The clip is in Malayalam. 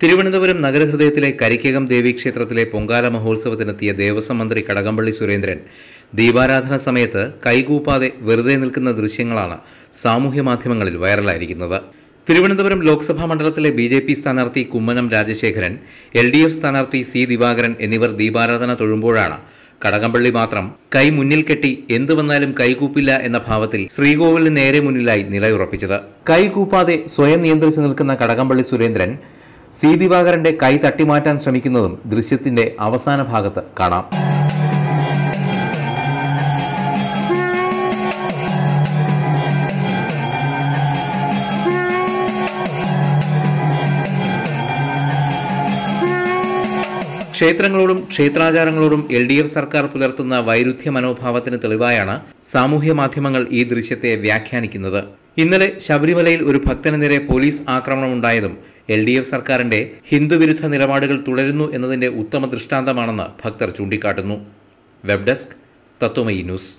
തിരുവനന്തപുരം നഗരഹൃദയത്തിലെ കരിക്കകം ദേവീക്ഷേത്രത്തിലെ പൊങ്കാല മഹോത്സവത്തിനെത്തിയ ദേവസ്വം മന്ത്രി കടകംപള്ളി സുരേന്ദ്രൻ ദീപാരാധന സമയത്ത് കൈകൂപ്പാതെ വെറുതെ നിൽക്കുന്ന ദൃശ്യങ്ങളാണ് സാമൂഹ്യ മാധ്യമങ്ങളിൽ വൈറലായിരിക്കുന്നത്. തിരുവനന്തപുരം ലോക്സഭാ മണ്ഡലത്തിലെ ബി ജെ പി സ്ഥാനാർത്ഥി Kummanam Rajasekharan L D F സ്ഥാനാർത്ഥി സി ദിവാകരൻ എന്നിവർ ദീപാരാധന തൊഴുമ്പോഴാണ് കടകംപള്ളി മാത്രം കൈ മുന്നിൽ കെട്ടി എന്തു വന്നാലും കൈകൂപ്പില്ല എന്ന ഭാവത്തിൽ ശ്രീകോവിലിന് നേരെ മുന്നിലായി നിലയുറപ്പിച്ചത്. കൈകൂപ്പാതെ സ്വയം നിയന്ത്രിച്ചു നിൽക്കുന്ന കടകംപള്ളി സുരേന്ദ്രൻ സി ദിവാകരന്റെ കൈ തട്ടിമാറ്റാൻ ശ്രമിക്കുന്നതും ദൃശ്യത്തിന്റെ അവസാന ഭാഗത്ത് കാണാം. ക്ഷേത്രങ്ങളോടും ക്ഷേത്രാചാരങ്ങളോടും എൽ ഡി എഫ് സർക്കാർ പുലർത്തുന്ന വൈരുദ്ധ്യ മനോഭാവത്തിന് തെളിവായാണ് സാമൂഹ്യ മാധ്യമങ്ങൾ ഈ ദൃശ്യത്തെ വ്യാഖ്യാനിക്കുന്നത്. ഇന്നലെ ശബരിമലയിൽ ഒരു ഭക്തന് നേരെ പോലീസ് ആക്രമണമുണ്ടായതും എൽ ഡി എഫ് സർക്കാരിന്റെ ഹിന്ദുവിരുദ്ധ നിലപാടുകൾ തുടരുന്നു എന്നതിന്റെ ഉത്തമ ദൃഷ്ടാന്തമാണെന്ന് ഭക്തർ ചൂണ്ടിക്കാട്ടുന്നു. Web desk Tatwamayi news.